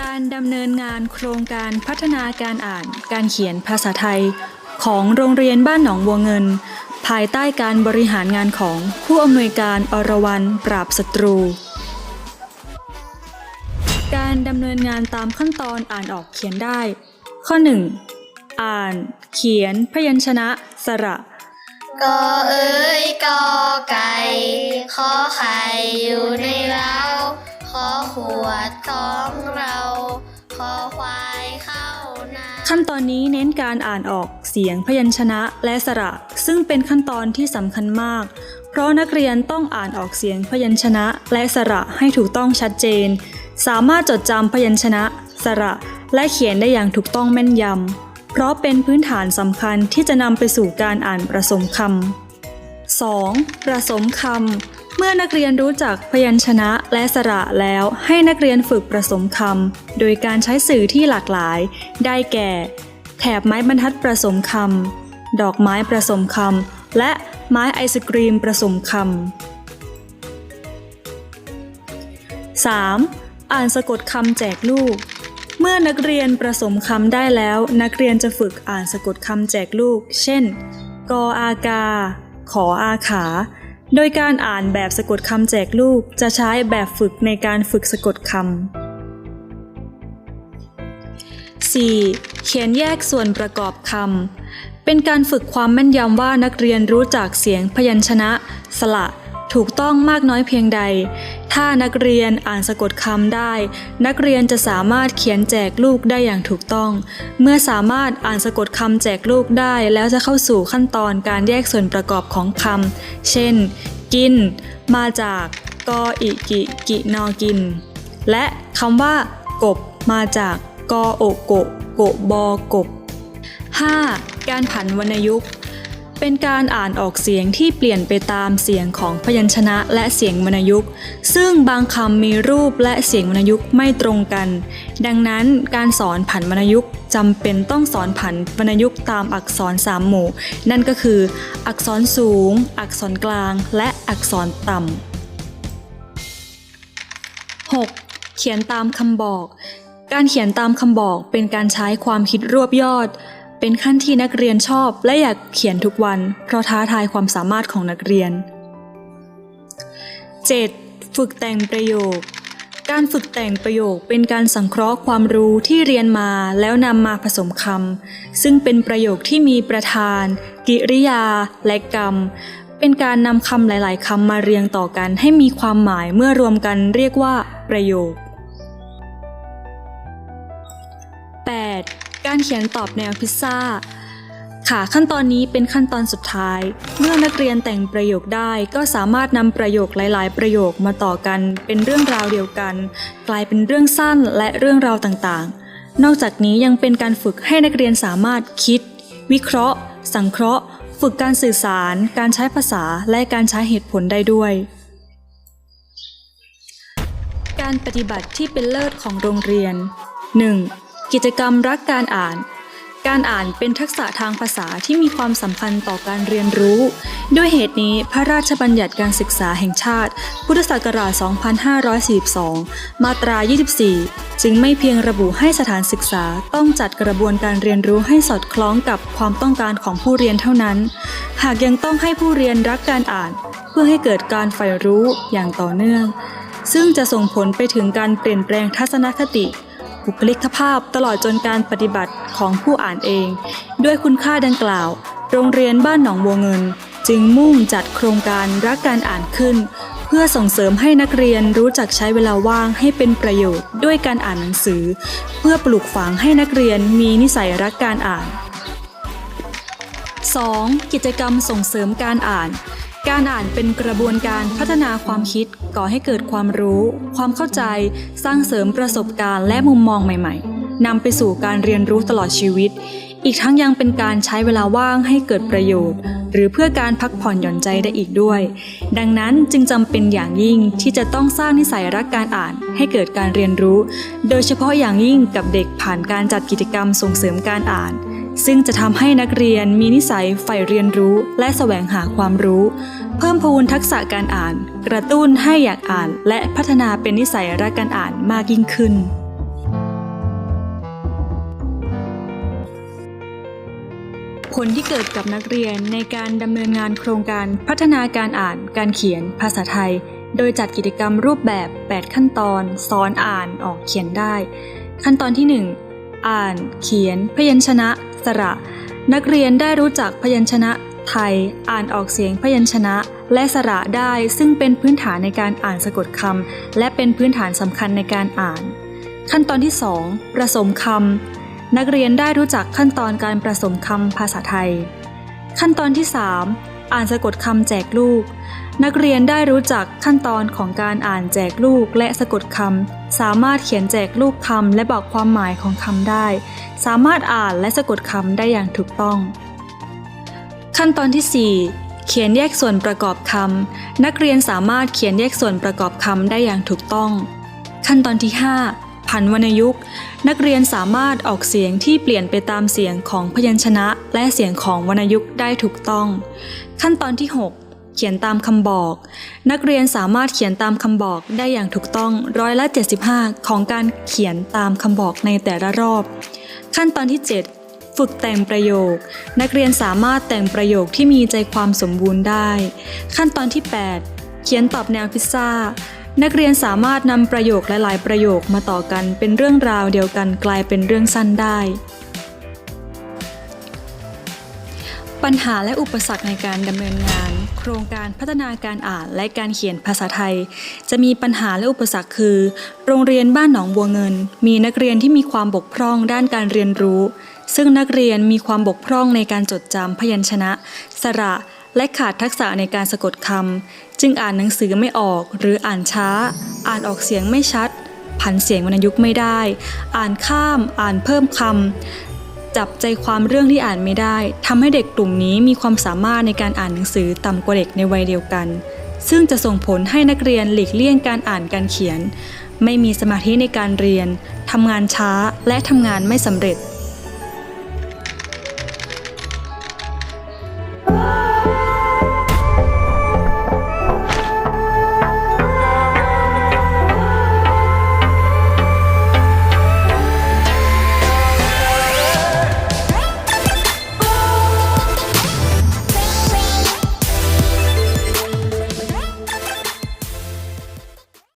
การดำเนินงานโครงการพัฒนาการอ่านการเขียนภาษาไทย ของโรงเรียนบ้านหนองบัวเงิน ภายใต้การบริหารงานของผู้อำนวยการอรวรรณปราบศัตรู การดำเนินงานตามขั้นตอนอ่านออกเขียนได้ ข้อ 1. อ่าน เขียน พยัญชนะ สระกอเอ้ยกอไก่ขอไข่อยู่ในเล้าขอขวดของเราขอควายเข้านา ขั้นตอนนี้เน้นการอ่านออกเสียงพยัญชนะและสระ ซึ่งเป็นขั้นตอนที่สำคัญมาก เพราะนักเรียนต้องอ่านออกเสียงพยัญชนะและสระให้ถูกต้องชัดเจน สามารถจดจำพยัญชนะ สระ และเขียนได้อย่างถูกต้องแม่นยำ เพราะเป็นพื้นฐานสำคัญที่จะนำไปสู่การอ่านผสมคำ 2. ผสมคำ เมื่อนักเรียนรู้จักพยัญชนะและสระแล้วให้นักเรียนฝึกผสมคำโดยการใช้สื่อที่หลากหลาย ได้แก่ แถบไม้บรรทัดผสมคำดอกไม้ผสมคำและไม้ไอศกรีมผสมคำ 3. อ่านสะกดคำแจกลูก เมื่อนักเรียนผสมคำได้แล้ว นักเรียนจะฝึกอ่านสะกดคำแจกลูก เช่น กออากา ขออาขา โดยการอ่านแบบสะกดคำแจกลูกจะใช้แบบฝึกในการฝึกสะกดคำ 4. เขียนแยกส่วนประกอบคำ เป็นการฝึกความแม่นยำว่านักเรียนรู้จักเสียงพยัญชนะ สระ ถูกต้องมากน้อยเพียงใด ถ้านักเรียนอ่านสะกดคำได้ นักเรียนจะสามารถเขียนแจกลูกได้อย่างถูกต้อง เมื่อสามารถอ่านสะกดคำแจกลูกได้แล้วจะเข้าสู่ขั้นตอนการแยกส่วนประกอบของคำ เช่น กิน มาจากกออิกิกินอกิน และคำว่า กบ มาจากกอโอโกโกบอกบ 5. การผันวรรณยุกต์ เป็นการอ่านออกเสียงที่เปลี่ยนไปตามเสียงของพยัญชนะและเสียงวรรณยุกต์ ซึ่งบางคำมีรูปและเสียงวรรณยุกต์ไม่ตรงกัน ดังนั้นการสอนผันวรรณยุกต์จำเป็นต้องสอนผันวรรณยุกต์ตามอักษรสามหมู่ นั่นก็คือ อักษรสูง อักษรกลาง และอักษรต่ำ 6. เขียนตามคำบอก การเขียนตามคำบอกเป็นการใช้ความคิดรวบยอด เป็นขั้นที่นักเรียนชอบและอยากเขียนทุกวัน เพราะท้าทายความสามารถของนักเรียน 7. ฝึกแต่งประโยค การฝึกแต่งประโยคเป็นการสังเคราะห์ความรู้ที่เรียนมาแล้วนำมาผสมคำซึ่งเป็นประโยคที่มีประธาน กิริยา และกรรม เป็นการนำคำหลาย ๆคำมาเรียงต่อกันให้มีความหมายเมื่อรวมกันเรียกว่าประโยค การเขียนตอบแนวพิซซ่า ค่ะขั้นตอนนี้เป็นขั้นตอนสุดท้าย เมื่อนักเรียนแต่งประโยคได้ก็สามารถนำประโยคหลาย ๆ ประโยคมาต่อกัน เป็นเรื่องราวเดียวกัน กลายเป็นเรื่องสั้นและเรื่องราวต่างๆ นอกจากนี้ยังเป็นการฝึกให้นักเรียนสามารถคิด วิเคราะห์ สังเคราะห์ ฝึกการสื่อสาร การใช้ภาษาและการใช้เหตุผลได้ด้วยการปฏิบัติที่เป็นเลิศของโรงเรียน 1. กิจกรรมรักการอ่าน การอ่านเป็นทักษะทางภาษาที่มีความสำคัญต่อการเรียนรู้ ด้วยเหตุนี้พระราชบัญญัติการศึกษาแห่งชาติ พุทธศักราช 2542 มาตรา 24 จึงไม่เพียงระบุให้สถานศึกษาต้องจัดกระบวนการเรียนรู้ให้สอดคล้องกับความต้องการของผู้เรียนเท่านั้น หากยังต้องให้ผู้เรียนรักการอ่าน เพื่อให้เกิดการใฝ่รู้อย่างต่อเนื่อง ซึ่งจะส่งผลไปถึงการเปลี่ยนแปลงทัศนคติ บุคลิกภาพตลอดจนการปฏิบัติของผู้อ่านเอง ด้วยคุณค่าดังกล่าว โรงเรียนบ้านหนองบัวเงิน จึงมุ่งจัดโครงการรักการอ่านขึ้น เพื่อส่งเสริมให้นักเรียนรู้จักใช้เวลาว่างให้เป็นประโยชน์ด้วยการอ่านหนังสือ เพื่อปลูกฝังให้นักเรียนมีนิสัยรักการอ่าน 2. กิจกรรมส่งเสริมการอ่าน การอ่านเป็นกระบวนการพัฒนาความคิดก่อให้เกิดความรู้ ความเข้าใจ สร้างเสริมประสบการณ์และมุมมองใหม่ ๆนำไปสู่การเรียนรู้ตลอดชีวิต อีกทั้งยังเป็นการใช้เวลาว่างให้เกิดประโยชน์ หรือเพื่อการพักผ่อนหย่อนใจได้อีกด้วย ดังนั้นจึงจำเป็นอย่างยิ่งที่จะต้องสร้างนิสัยรักการอ่านให้เกิดการเรียนรู้ โดยเฉพาะอย่างยิ่งกับเด็กผ่านการจัดกิจกรรมส่งเสริมการอ่าน ซึ่งจะทำให้นักเรียนมีนิสัยใฝ่เรียนรู้ และแสวงหาความรู้ เพิ่มพูนทักษะการอ่าน กระตุ้นให้อยากอ่าน และพัฒนาเป็นนิสัยรักการอ่านมากยิ่งขึ้น ผลที่เกิดกับนักเรียนในการดำเนินงานโครงการพัฒนาการอ่าน การเขียน ภาษาไทย โดยจัดกิจกรรมรูปแบบ 8 ขั้นตอนสอนอ่านออกเขียนได้ ขั้นตอนที่ 1 อ่าน เขียน พยัญชนะ สระ นักเรียนได้รู้จักพยัญชนะไทย อ่านออกเสียงพยัญชนะ และสระได้ซึ่งเป็นพื้นฐานในการอ่านสะกดคำและเป็นพื้นฐานสำคัญในการอ่าน ขั้นตอนที่2ผสมคำนักเรียนได้รู้จักขั้นตอนการผสมคำภาษาไทย ขั้นตอนที่ 3 อ่านสะกดคำแจกลูก นักเรียนได้รู้จักขั้นตอนของการอ่านแจกลูกและสะกดคำ สามารถเขียนแจกลูกคำและบอกความหมายของคำได้ สามารถอ่านและสะกดคำได้อย่างถูกต้อง ขั้นตอนที่ 4 เขียนแยกส่วนประกอบคำ นักเรียนสามารถเขียนแยกส่วนประกอบคำได้อย่างถูกต้อง ขั้นตอนที่ 5ผันวรรณยุกต์นักเรียนสามารถออกเสียงที่เปลี่ยนไปตามเสียงของพยัญชนะ และเสียงของวรรณยุกต์ได้ถูกต้อง ขั้นตอนที่ 6 เขียนตามคำบอก นักเรียนสามารถเขียนตามคำบอกได้อย่างถูกต้องร้อยละ 75 ของการเขียนตามคำบอกในแต่ละรอบ ขั้นตอนที่ 7 ฝึกแต่งประโยค นักเรียนสามารถแต่งประโยคที่มีใจความสมบูรณ์ได้ ขั้นตอนที่ 8 เขียนตอบแนวพิซซ่านักเรียนสามารถนำประโยคหลาย ๆ ประโยคมาต่อกันเป็นเรื่องราวเดียวกันกลายเป็นเรื่องสั้นได้ ปัญหาและอุปสรรคในการดำเนินงาน โครงการพัฒนาการอ่านและการเขียนภาษาไทย จะมีปัญหาและอุปสรรคคือ โรงเรียนบ้านหนองบัวเงิน มีนักเรียนที่มีความบกพร่องด้านการเรียนรู้ ซึ่งนักเรียนมีความบกพร่องในการจดจำพยัญชนะ สระและขาดทักษะในการสะกดคำจึงอ่านหนังสือไม่ออก หรืออ่านช้า อ่านออกเสียงไม่ชัดผันเสียงวรรณยุกต์ไม่ได้ อ่านข้าม อ่านเพิ่มคำ จับใจความเรื่องที่อ่านไม่ได้ทำให้เด็กกลุ่มนี้มีความสามารถในการอ่านหนังสือต่ำกว่าเด็กในวัยเดียวกัน ซึ่งจะส่งผลให้นักเรียนหลีกเลี่ยงการอ่านการเขียน ไม่มีสมาธิในการเรียนทำงานช้าและทำงานไม่สำเร็จ